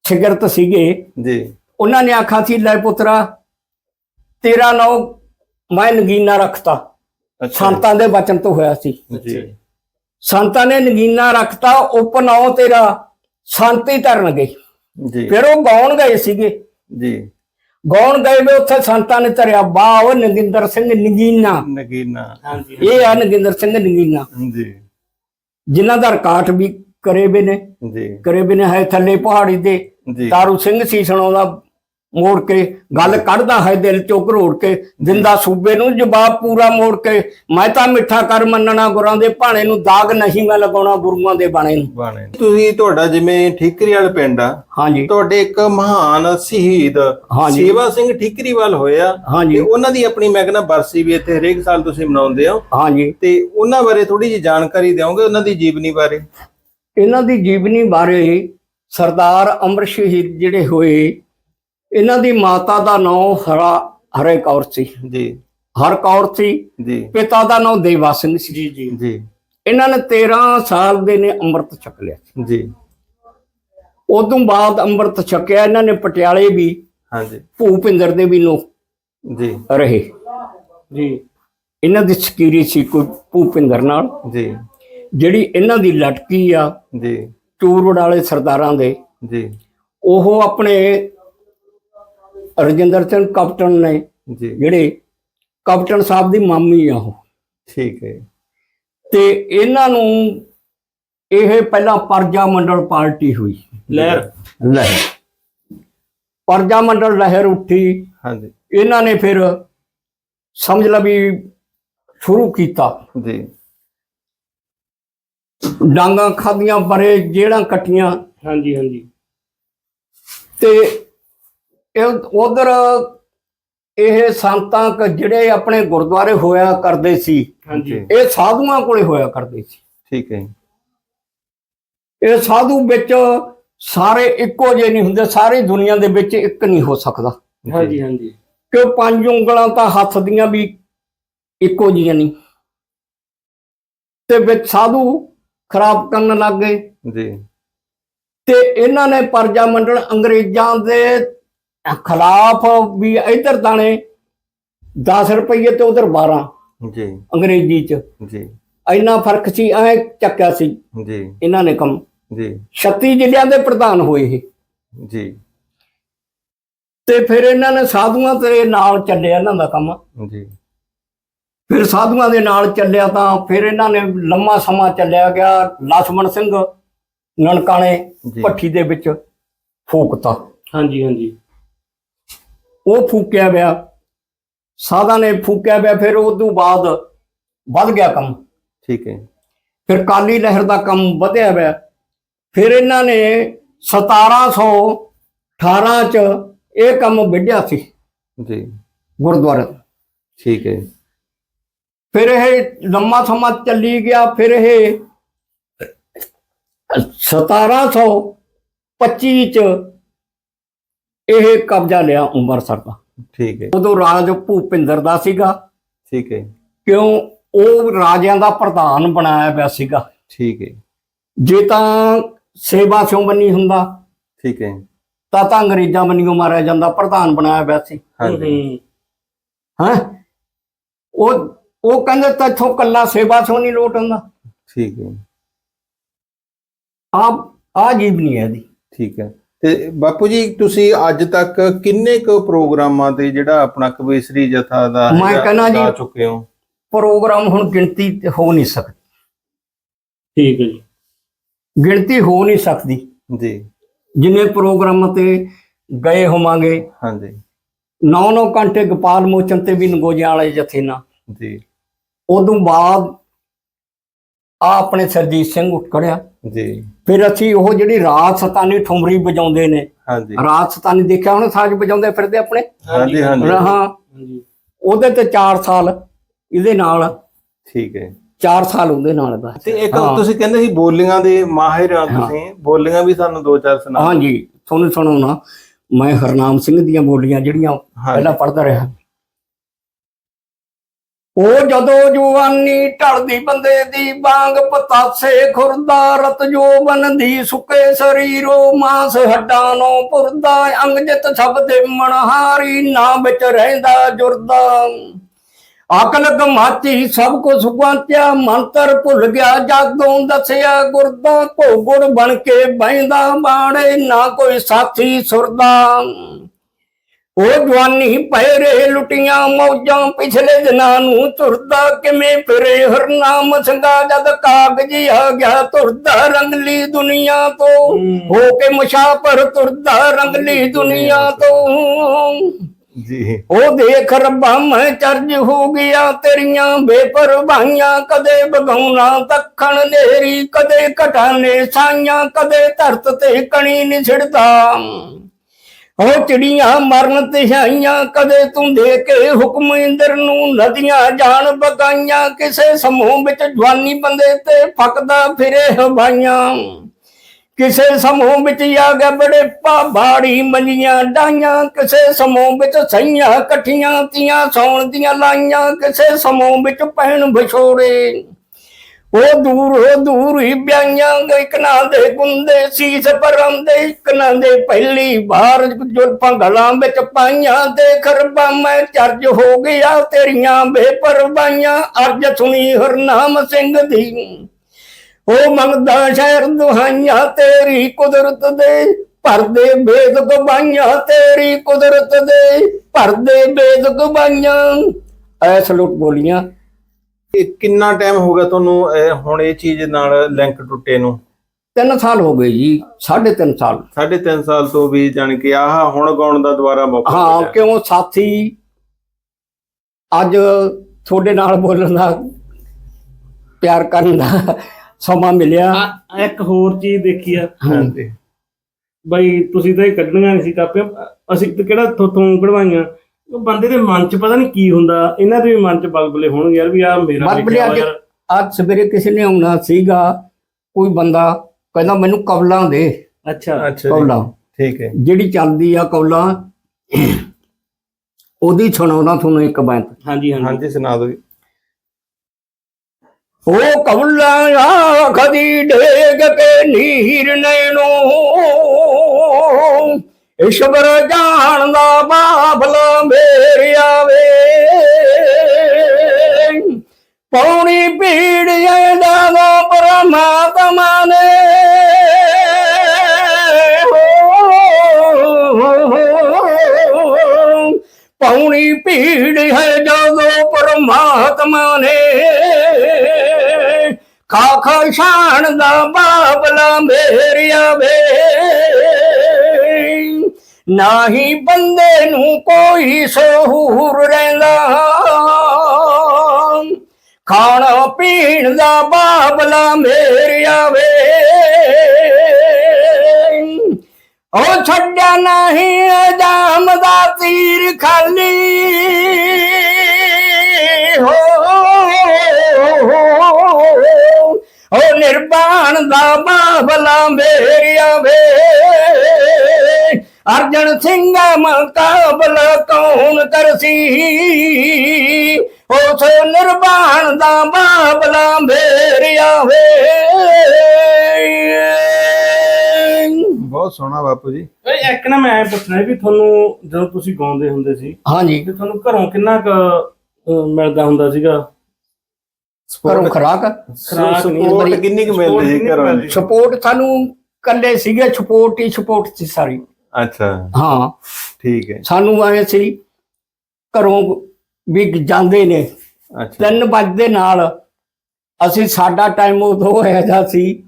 ਸ਼ਿਗਰਤ ਸੀਗੇ। ਜੀ। ਉਹਨਾਂ ਨੇ ਆਖਾ ਸੀ ਲੈ ਪੁੱਤਰਾ ਤੇਰਾ ਨਾਮ ਮੈਂ ਨਗੀਨਾ ਰੱਖਤਾ। ਅੱਛਾ ਸੰਤਾਂ ਦੇ ਬਚਨ ਤੋਂ ਹੋਇਆ ਸੀ। ਜੀ। ਸੰਤਾਂ ਨੇ ਨਗੀਨਾ ਰੱਖਤਾ ਉਪਨਾਉ ਤੇਰਾ ਸੰਤੀ ਧਰਨਗੇ ਜੀ। ਫਿਰ ਉਹ ਗਾਉਣ ਗਏ ਸੀਗੇ। ਜੀ। ਗਾਉਣ ਗਏ ਵੇ ਉੱਥੇ ਸੰਤਾਂ ਨੇ ਧਰਿਆ ਬਾਹ ਨਗਿੰਦਰ ਸਿੰਘ ਨਗੀਨਾ। ਨਗੀਨਾ। ਹਾਂਜੀ ਇਹ ਆ ਨਗਿੰਦਰ ਸਿੰਘ ਨਗੀਨਾ। ਜੀ ਜਿਨ੍ਹਾਂ ਦਾ ਰਿਕਾਰਡ ਵੀ ਕਰੇ ਵੇ ਨੇ। ਜੀ। ਕਰੇ ਵੇ ਨੇ ਹੈ ਥੱਲੇ ਪਹਾੜੀ ਦੇ ਤਾਰੂ ਸਿੰਘ ਸੀ ਸੁਣਾਉਂਦਾ ਮੋੜ ਕੇ ਗੱਲ ਕੱਢਦਾ ਹੈ ਦਿਲ ਚੋਂ ਘਰੋੜ ਕੇ ਦਿੰਦਾ ਸੂਬੇ ਨੂੰ ਜਵਾਬ ਪੂਰਾ ਮੋੜ ਕੇ ਮੈਂ ਤਾਂ ਮਿੱਠਾ ਕਰ ਮੰਨਣਾ ਗੁਰਾਂ ਦੇ ਭਾਣੇ ਨੂੰ ਦਾਗ ਨਹੀਂ ਮੈਂ ਲਗਾਉਣਾ ਗੁਰੂਆਂ ਦੇ ਬਾਣੇ ਨੂੰ। ਬਾਣੇ ਤੁਸੀਂ ਤੁਹਾਡਾ ਜਿਵੇਂ ਠੀਕਰੀ ਵਾਲਾ ਪਿੰਡ ਆ ਹਾਂਜੀ। ਤੁਹਾਡੇ ਇੱਕ ਮਹਾਨ ਸ਼ਹੀਦ। ਸੇਵਾ ਸਿੰਘ ਠੀਕਰੀਵਾਲ ਹੋਇਆ ਤੇ ਹਾਂਜੀ। ਉਹਨਾਂ ਦੀ ਆਪਣੀ ਮੈਂ ਕਹਿੰਦਾ ਬਰਸੀ ਵੀ ਇੱਥੇ ਹਰੇਕ ਸਾਲ ਤੁਸੀਂ ਮਨਾਉਂਦੇ ਹੋ। ਹਾਂਜੀ। ਤੇ ਉਹਨਾਂ ਬਾਰੇ ਥੋੜੀ ਜਿਹੀ ਜਾਣਕਾਰੀ ਦਿਓਗੇ ਉਹਨਾਂ ਦੀ ਜੀਵਨੀ ਬਾਰੇ? ਇਹਨਾਂ ਦੀ ਜੀਵਨੀ ਬਾਰੇ ਸਰਦਾਰ ਅਮਰ ਸ਼ਹੀਦ ਜਿਹੜੇ ਹੋਏ ਇਹਨਾਂ ਦੀ ਮਾਤਾ ਦਾ ਨਾਮ ਹਰਾ ਹਰੇ ਕੌਰ ਸੀ। ਜੀ। ਹਰ ਕੌਰ ਸੀ। ਜੀ। ਪਿਤਾ ਦਾ ਨਾਮ ਦੇਵਾ ਸਿੰਘ ਸੀ। ਜੀ ਜੀ। ਜੀ। ਇਹਨਾਂ ਨੇ 13 ਸਾਲ ਦੇ ਨੇ ਅੰਮ੍ਰਿਤ ਛਕ ਲਿਆ ਜੀ। ਉਦੋਂ ਬਾਅਦ ਅੰਮ੍ਰਿਤ ਛਕਿਆ ਇਹਨਾਂ ਨੇ ਪਟਿਆਲੇ ਵੀ ਹਾਂਜੀ। ਭੂਪਿੰਦਰ ਦੇ ਵੀ ਨੋ ਜੀ। ਰਹੇ। ਜੀ। ਇਹਨਾਂ ਦੀ ਸਕੀਰੀ ਸੀ ਕੋਈ ਭੂਪਿੰਦਰ ਨਾਲ। ਜੀ। ਜਿਹੜੀ ਇਹਨਾਂ ਦੀ ਲਟਕੀ ਆ ਜੀ। ਚੂਰਵੜ ਵਾਲੇ ਸਰਦਾਰਾਂ ਦੇ। ਜੀ। ਉਹ ਆਪਣੇ ਰਜਿੰਦਰ ਸਿੰਘ ਕਪਟਨ ਨੇ ਜੀ। ਜਿਹੜੇ ਕਪਟਨ ਸਾਹਿਬ ਦੀ ਮਾਮੀ ਆ ਉਹ। ਠੀਕ ਹੈ। ਤੇ ਇਹਨਾਂ ਨੂੰ ਇਹ ਪਹਿਲਾਂ ਪਰਜਾ ਮੰਡਲ ਪਾਰਟੀ ਹੋਈ। ਲਹਿਰ। ਲਹਿਰ। ਪਰਜਾ ਮੰਡਲ ਲਹਿਰ ਉੱਠੀ। ਹਾਂਜੀ। ਇਹਨਾਂ ਨੇ ਫਿਰ ਸਮਝ ਲਾ ਵੀ ਸ਼ੁਰੂ ਕੀਤਾ। ਜੀ। ਡਾਂਗਾ ਖਾਦੀਆਂ ਬਰੇ ਜਿਹੜਾਂ ਕੱਟੀਆਂ। ਹਾਂਜੀ ਹਾਂਜੀ। ਤੇ ਇਹ ਉਧਰ ਇਹ ਸੰਤਾਂ ਕ ਜਿਹੜੇ ਆਪਣੇ ਗੁਰਦੁਆਰੇ ਹੋਇਆ ਕਰਦੇ ਸੀ ਹਾਂਜੀ। ਇਹ ਸਾਧੂਆਂ ਕੋਲੇ ਹੋਇਆ ਕਰਦੇ ਸੀ। ਠੀਕ ਹੈ ਇਹ ਸਾਧੂ ਵਿੱਚ ਸਾਰੇ ਇੱਕੋ ਜਿਹੇ ਨਹੀਂ ਹੁੰਦੇ ਸਾਰੀ ਦੁਨੀਆ ਦੇ ਵਿੱਚ ਇੱਕ ਨਹੀਂ ਹੋ ਸਕਦਾ। ਹਾਂਜੀ ਹਾਂਜੀ। ਕਿ ਪੰਜ ਉਂਗਲਾਂ ਤਾਂ ਹੱਥ ਦੀਆਂ ਵੀ ਇੱਕੋ ਜਿਹੀਆਂ ਨਹੀਂ। ਤੇ ਵਿੱਚ ਸਾਧੂ ਖਰਾਬ ਕਰਨ ਲੱਗ ਗਏ। ਜੀ। ਤੇ ਇਹਨਾਂ ਨੇ ਪਰਜਾ ਮੰਡਲ ਅੰਗਰੇਜ਼ਾਂ ਦੇ ਖਿਲਾਫ ਵੀ ਇਧਰ ਦਾਣੇ 10 ਰੁਪਏ ਤੇ ਉਧਰ 12 ਜੀ। ਅੰਗਰੇਜ਼ੀ ਚ। ਜੀ। ਇੰਨਾ ਫ਼ਰਕ ਸੀ ਐ ਚੱਕਿਆ ਸੀ। ਜੀ। ਇਹਨਾਂ ਨੇ ਕੰਮ। ਜੀ। 36 ਜ਼ਿਲ੍ਹਿਆਂ ਦੇ ਪ੍ਰਧਾਨ ਹੋਏ ਇਹ। ਜੀ। ਤੇ ਫਿਰ ਇਹਨਾਂ ਨੇ ਸਾਧੂਆਂ ਤੇ ਨਾਲ ਚੱਲਿਆ ਇਹਨਾਂ ਦਾ ਕੰਮ। ਜੀ। ਫਿਰ ਸਾਧੂਆਂ ਦੇ ਨਾਲ ਚੱਲਿਆ ਤਾਂ ਫਿਰ ਇਹਨਾਂ ਨੇ ਲੰਮਾ ਸਮਾਂ ਚੱਲਿਆ ਗਿਆ ਲਛਮਣ ਸਿੰਘ ਨਨਕਾਣੇ ਭੱਠੀ ਦੇ ਵਿੱਚ ਫੂਕਤਾ। ਹਾਂਜੀ ਹਾਂਜੀ। ਉਹ ਫੂਕਿਆ ਗਿਆ ਸਾਧਾਂ ਨੇ ਫੂਕਿਆ ਗਿਆ ਫਿਰ ਤੋਂ ਬਾਅਦ ਵੱਧ ਗਿਆ ਕੰਮ। ਠੀਕ ਹੈ। ਫਿਰ ਕਾਲੀ ਲਹਿਰ ਦਾ ਕੰਮ ਵਧਿਆ ਗਿਆ ਫਿਰ ਇਹਨਾਂ ਨੇ 1718 ਚ ਇਹ ਕੰਮ ਵਿੱਢਿਆ ਸੀ ਜੀ। ਗੁਰਦੁਆਰਾ। ਠੀਕ ਹੈ। ਫਿਰ ਇਹ ਲੰਮਾ ਸਮਾਂ ਚੱਲੀ ਗਿਆ। ਫਿਰ ਇਹ 1725 ਚ ਇਹ ਕਬਜ਼ਾ ਲਿਆ ਅੰਮ੍ਰਿਤਸਰ ਦਾ ਠੀਕ ਹੈ। ਉਦੋਂ ਰਾਜ ਭੂਪਿੰਦਰ ਦਾ ਸੀਗਾ। ਠੀਕ ਹੈ। ਕਿਉਂ? ਉਹ ਰਾਜਿਆਂ ਦਾ ਪ੍ਰਧਾਨ ਬਣਾਇਆ ਪਿਆ ਸੀਗਾ। ਠੀਕ ਹੈ। ਜੇ ਤਾਂ ਸੇਵਾ ਸਿਉ ਬੰਨੀ ਹੁੰਦਾ ਠੀਕ ਹੈ। ਤਾਂ ਤਾਂ ਅੰਗਰੇਜ਼ਾਂ ਬੰਨੀਓ ਮਾਰਿਆ ਜਾਂਦਾ ਪ੍ਰਧਾਨ ਬਣਾਇਆ ਪਿਆ ਸੀ। ਹਾਂਜੀ। ਹੈ ਉਹ ਉਹ ਕਹਿੰਦੇ ਤਾਂ ਇੱਥੋਂ ਕੱਲਾ ਸੇਵਾ ਸਿਉ ਨਹੀਂ ਲੋਟ ਹੁੰਦਾ। ਠੀਕ ਹੈ। ਆ ਆ ਜੀਬ ਨਹੀਂ ਹੈ ਇਹਦੀ। ਠੀਕ ਹੈ। ਤੇ ਬਾਪੂ ਜੀ ਤੁਸੀਂ ਅੱਜ ਤੱਕ ਕਿੰਨੇ ਕੁ ਪ੍ਰੋਗਰਾਮਾਂ ਤੇ ਜਿਹੜਾ ਆਪਣਾ ਕਵੀਸ਼ਰੀ ਜਥਾ ਦਾ ਮੈਂ ਕਹਿੰਦਾ ਜੀ- ਚੁੱਕੇ ਹੋ? ਪ੍ਰੋਗਰਾਮ ਹੁਣ ਗਿਣਤੀ ਹੋ ਨਹੀਂ ਸਕਦੀ। ਠੀਕ ਹੈ ਜੀ। ਗਿਣਤੀ ਹੋ ਨਹੀਂ ਸਕਦੀ। ਜੀ। ਜਿੰਨੇ ਪ੍ਰੋਗਰਾਮ ਤੇ ਗਏ ਹੋਵਾਂਗੇ ਹਾਂਜੀ। 9-9 ਘੰਟੇ ਗੋਪਾਲ ਮੋਚਨ ਤੇ ਵੀ ਨਗੋਜਿਆਂ ਵਾਲੇ ਜਥੇ ਨਾਲ। ਜੀ। ਉਦੋਂ ਬਾਅਦ ਆ ਆਪਣੇ ਸਰਜੀਤ ਸਿੰਘ ਉੱਠ ਖੜਿਆ। ਜੀ। ਫਿਰ ਅਸੀਂ ਉਹ ਜਿਹੜੀ ਰਾਤ ਸਤਾਨੀ ਠੁਮਰੀ ਵਜਾਉਂਦੇ ਨੇ ਹਾਂਜੀ। ਰਾਤ ਸਤਾਨੀ ਦੇਖਿਆ ਉਹਨੇ ਸਾਜ਼ ਵਜਾਉਂਦੇ ਫਿਰਦੇ ਆਪਣੇ? ਹਾਂਜੀ ਹਾਂਜੀ। ਹਾਂ। ਹਾਂਜੀ। ਉਹਦੇ ਤੇ 4 ਸਾਲ ਇਹਦੇ ਨਾਲ। ਠੀਕ ਹੈ। 4 ਸਾਲ ਉਹਦੇ ਨਾਲ ਬਸ। ਤੇ ਇੱਕ। ਤੁਸੀਂ ਕਹਿੰਦੇ ਸੀ ਬੋਲੀਆਂ ਦੇ ਮਾਹਿਰ ਆ। ਤੁਸੀਂ ਬੋਲੀਆਂ ਵੀ ਸਾਨੂੰ ਦੋ ਚਾਰ ਸੁਣਾ ਹਾਂਜੀ। ਤੁਹਾਨੂੰ ਸੁਣਾਉਣਾ ਮੈਂ ਹਰਨਾਮ ਸਿੰਘ ਦੀਆਂ ਬੋਲੀਆਂ ਜਿਹੜੀਆਂ ਪਹਿਲਾਂ ਪੜ੍ਹਦਾ ਰਿਹਾ। ਉਹ ਜਦੋਂ ਜਵਾਨੀ ਢਲਦੀ ਬੰਦੇ ਦੀ ਬਾਂਗ ਪਤਾਸੇ ਖੁਰਦਾ, ਰਤ ਜੋਬਨ ਦੀ ਸੁੱਕੇ ਸਰੀਰੋ ਮਾਸ ਹੱਡਾਂ ਨੂੰ ਪੁਰਦਾ ਅੰਗ ਸਭ ਦੇ ਮਨਹਾਰੀ ਨਾ ਵਿੱਚ ਰਹਿੰਦਾ ਜੁਰਦਾ। ਅਕਲ ਗਮਾਤੀ ਸਭ ਕੁਝ ਗੁਆਚਿਆ ਮੰਤਰ ਭੁੱਲ ਗਿਆ ਜਦੋਂ ਦੱਸਿਆ ਗੁਰਦਾ ਘੋਗੁੜ ਬਣ ਕੇ ਬੈਂਦਾ ਬਾੜੇ ਨਾ ਕੋਈ ਸਾਥੀ ਸੁਰਦਾ। ਉਹ ਜਵਾਨੀ ਪੈਰੇ ਲੁਟੀਆਂ ਮੌਜਾਂ ਪਿਛਲੇ ਦਿਨਾਂ ਨੂੰ ਤੁਰਦਾ ਕਿਵੇਂ ਫਿਰੇ? ਹਰਨਾਮ ਸਿੰਘਾ ਜਦ ਕਾਗਜ਼ ਆ ਗਿਆ ਤੁਰਦਾ ਰੰਗਲੀ ਦੁਨੀਆ ਤੋਂ। ਹੋ। ਕੇ ਮੁਸਾਫਰ ਤੁਰਦਾ ਰੰਗਲੀ ਦੁਨੀਆ ਤੋਂ। ਜੀ। ਉਹ ਦੇਖ ਰੱਬਾ ਮੈਂ ਚਰਜ ਹੋ ਗਿਆ ਤੇਰੀਆਂ ਬੇਪਰਵਾਹੀਆਂ। ਕਦੇ ਬਗਾਉਣਾ ਤੱਖਣ ਨੇਰੀ ਕਦੇ ਘਟਾਨੇ ਸਾਈਆਂ ਕਦੇ ਧਰਤ ਤੇ ਕਣੀ ਨਿਛੜਦਾ। ਉਹ ਚਿੜੀਆਂ ਮਰਨ ਤਿਹਾਈਆਂ ਕਦੇ ਤੂੰ ਦੇ ਕੇ ਹੁਕਮ ਇੰਦਰ ਨੂੰ ਨਦੀਆਂ ਜਾਣ ਬਗਾਈਆਂ, ਕਿਸੇ ਸਮੂਹ ਵਿੱਚ ਜਵਾਨੀ ਬੰਦੇ ਤੇ ਫੱਕਦਾ ਫਿਰੇ ਹਵਾਈਆਂ। ਕਿਸੇ ਸਮੂਹ ਵਿੱਚ ਆ ਗਿਆ ਬੜੇ ਬਾੜੀ ਮੰਜੀਆਂ ਡਾਈਆਂ, ਕਿਸੇ ਸਮੂਹ ਵਿੱਚ ਸਈਆਂ ਇਕੱਠੀਆਂ ਤੀਆਂ, ਸੌਣ ਦੀਆਂ ਲਾਈਆਂ, ਕਿਸੇ ਸਮੂਹ ਵਿੱਚ ਪਹਿਣ ਵਿਛੋੜੇ। ਉਹ ਦੂਰ ਹੋ ਦੂਰ ਹੀ ਬਿਆਈਆਂ ਇੱਕ ਨਾ ਦੇ ਗੁੰਦੇ ਸੀਸ ਪਰੰਦੇ ਇੱਕ ਦੇ ਪਹਿਲੀ ਵਾਰ ਜੁਲਫਾਂ ਗਲਾਂ ਵਿੱਚ ਪਾਈਆਂ। ਤੇ ਖਰਬਾ ਮੈਂ ਚਰਜ ਹੋ ਗਿਆ ਤੇਰੀਆਂ ਬੇਪਰਵਾਹੀਆਂ। ਅਰਜ ਸੁਣੀ ਹਰਨਾਮ ਸਿੰਘ ਦੀ। ਉਹ ਮੰਗਦਾ ਸ਼ਹਿਰ ਦੁਹਾਈਆਂ ਤੇਰੀ ਕੁਦਰਤ ਦੇ। ਭਰਦੇ ਬੇਦ ਗਵਾਈਆਂ ਤੇਰੀ ਕੁਦਰਤ ਦੇ। ਭਰਦੇ ਬੇਦ ਗਵਾਈਆਂ ਐਸ ਲੁੱਟ ਬੋਲੀਆਂ। ਇਹ ਕਿੰਨਾ ਟਾਈਮ ਹੋ ਗਿਆ ਤੁਹਾਨੂੰ ਇਹ ਹੁਣ ਇਹ ਚੀਜ਼ ਨਾਲ ਲਿੰਕ ਟੁੱਟੇ ਨੂੰ? ਤਿੰਨ ਸਾਲ ਹੋ ਗਏ ਜੀ ਸਾਢੇ ਤਿੰਨ ਸਾਲ। ਸਾਢੇ ਤਿੰਨ ਸਾਲ ਤੋਂ ਵੀ ਜਾਣ ਕੇ ਆਹ ਹੁਣ ਗਾਉਣ ਦਾ ਦੁਬਾਰਾ ਮੌਕਾ ਹਾਂ ਮਿਲਿਆ। ਕਿਉਂ ਸਾਥੀ ਅੱਜ ਤੁਹਾਡੇ ਨਾਲ ਬੋਲਣ ਦਾ ਪਿਆਰ ਕਰਨ ਦਾ ਸਮਾਂ ਮਿਲਿਆ। ਆ ਇੱਕ ਹੋਰ ਚੀਜ਼ ਦੇਖੀ ਆ। ਹਾਂਜੀ। ਬਈ ਤੁਸੀਂ ਤਾਂ ਇਹ ਕੱਢਣੀਆਂ ਨਹੀਂ ਸੀ ਕਾਪੀਆਂ ਅਸੀਂ ਤਾਂ ਕਿਹੜਾ ਥੋਥੋਂ ਕਢਵਾਈਆਂ? ਉਹ ਬੰਦੇ ਦੇ ਮਨ 'ਚ ਪਤਾ ਨਹੀਂ ਕੀ ਹੁੰਦਾ ਇਹਨਾਂ ਦੇ ਵੀ ਮਨ 'ਚ ਬਲਬਲੇ ਹੋਣਗੇ ਯਾਰ ਵੀ ਆ ਮੇਰਾ ਬਲਬਲੇ ਅੱਜ-। ਅੱਜ ਸਵੇਰੇ ਕਿਸੇ ਨੇ ਆਉਣਾ ਸੀਗਾ ਕੋਈ ਬੰਦਾ ਕਹਿੰਦਾ ਮੈਨੂੰ ਕਵਲਾਂ ਦੇ। ਅੱਛਾ। ਅੱਛਾ ਜੀ। ਕਵਲਾਂ। ਠੀਕ ਹੈ। ਜਿਹੜੀ ਚੱਲਦੀ ਆ ਕੌਲਾਂ ਉਹਦੀ ਸੁਣਾਉਣਾ ਤੁਹਾਨੂੰ ਇੱਕ ਬੈਂਤ। ਹਾਂਜੀ ਹਾਂਜੀ। ਹਾਂਜੀ ਸੁਣਾ ਦਿਓ। ਉਹ ਕਵਲਾ ਖਦੀ ਡੇਗ ਕੇ ਨੀਰ ਨੈਣੋ। ਈਸ਼ਵਰ ਜਾਣਦਾ ਬਾਬਲਾ ਮੇਰਿਆ ਵੇ ਪੌਣੀ ਪੀੜ ਇਹਦਾ ਪਰਮਾਤਮਾ ਨੇ। ਪੌਣੀ ਪੀੜ ਹੈ ਜਦੋਂ ਪਰਮਾਤਮਾ ਨੇ। ਖਾ ਖਾ ਸ਼ਾਨ ਦਾ ਬਾਬਲਾ ਮੇਰਿਆ ਵੇ ਨਾਹੀ ਬੰਦੇ ਨੂੰ ਕੋਈ ਸਹੂਰ ਰਹਿੰਦਾ। ਖਾਣਾ ਪੀਣ ਦਾ ਬਾਬਲਾ ਮੇਰਿਆ ਵੇ ਉਹ ਛੱਡਿਆ ਨਹੀਂ ਅਜਾਮ ਦਾ ਤੀਰ ਖਾਲੀ। ਹੋ ਉਹ ਨਿਰਬਾਣ ਦਾ ਬਾਬਲਾ ਮੇਰਿਆ ਵੇ ਅਰਜਨ ਸਿੰਘ ਮੁਕਾਬਲਾ ਕੌਣ ਕਰਸੀ ਉਸ ਨਿਰਬਾਣ ਦਾ ਬਾਬਲਾ ਮੇਰਿਆ ਵੇ ਬਹੁਤ ਸੋਹਣਾ ਬਾਪੂ ਜੀ। ਓਏ ਇੱਕ ਨਾ ਮੈਂ ਪੁੱਛਣਾ ਵੀ ਤੁਹਾਨੂੰ ਜਦੋਂ ਤੁਸੀਂ ਗਾਉਂਦੇ ਹੁੰਦੇ ਸੀ ਹਾਂਜੀ। ਤੇ ਤੁਹਾਨੂੰ ਘਰੋਂ ਕਿੰਨਾ ਕੁ ਮਿਲਦਾ ਹੁੰਦਾ ਸੀਗਾ? ਕਰੋ ਖਰਾਕ? ਖੁਰਾਕ ਨਹੀਂ, ਸਪੋਰਟ ਕਿੰਨੀ ਕੁ ਮਿਲਦੀ ਸੀ ਘਰੋਂ? ਸਪੋਰਟ ਸਾਨੂੰ ਕੱਲੇ ਸੀਗੇ ਸਪੋਰਟ ਹੀ ਸਪੋਰਟ ਸੀ ਸਾਰੀ। ਅੱਛਾ। ਹਾਂ। ਠੀਕ ਹੈ। ਸਾਨੂੰ ਐ ਸੀ ਘਰੋਂ ਵੀ ਜਾਂਦੇ ਨੇ। ਅੱਛਾ। ਤਿੰਨ ਵਜੇ ਨਾਲ ਅਸੀਂ ਸਾਡਾ ਟਾਈਮ ਉਦੋਂ ਹੋਇਆ ਜਾ ਸੀ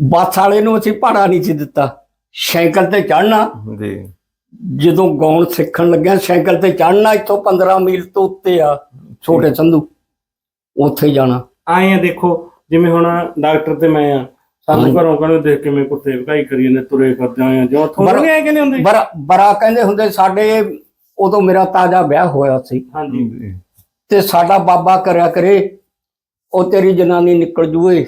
ਬੱਸ ਵਾਲੇ ਨੂੰ ਅਸੀਂ ਭਾੜਾ ਨਹੀਂ ਸੀ ਦਿੱਤਾ। ਸਾਈਕਲ ਤੇ ਚੜਨਾ ਜੀ। ਜਦੋਂ ਗਾਉਣ ਸਿੱਖਣ ਲੱਗਿਆ ਸਾਈਕਲ ਤੇ ਚੜਨਾ ਇੱਥੋਂ 15 ਮੀਲ ਤੋਂ ਉੱਤੇ ਆ ਛੋਟੇ ਸੰਧੂ। ਉੱਥੇ ਜਾਣਾ। ਆਏ ਆ ਦੇਖੋ ਜਿਵੇਂ ਹੁਣ ਡਾਕਟਰ ਤੇ ਮੈਂ ਆ ਸਾਨੂੰ। ਘਰੋਂ ਕਹਿੰਦੇ ਦੇਖ ਕੇ ਮੈਂ ਕੁੱਤੇ ਭਕਾਈ ਕਰੀ ਜਾਂਦੇ ਤੁਰੇ ਫਿਰਦੇ ਆਏ ਆ ਜੋ ਬੜਾ- ਤੁਹਾਨੂੰ ਨਹੀਂ ਆਏ ਕਹਿੰਦੇ ਹੁੰਦੇ ਬੜਾ ਕਹਿੰਦੇ ਹੁੰਦੇ ਸਾਡੇ ਉਦੋਂ ਮੇਰਾ ਤਾਜ਼ਾ ਵਿਆਹ ਹੋਇਆ ਸੀ। ਹਾਂਜੀ। ਤੇ ਸਾਡਾ ਬਾਬਾ ਕਰਿਆ ਕਰੇ ਉਹ ਤੇਰੀ ਜਨਾਨੀ ਨਿਕਲ ਜੂਏ।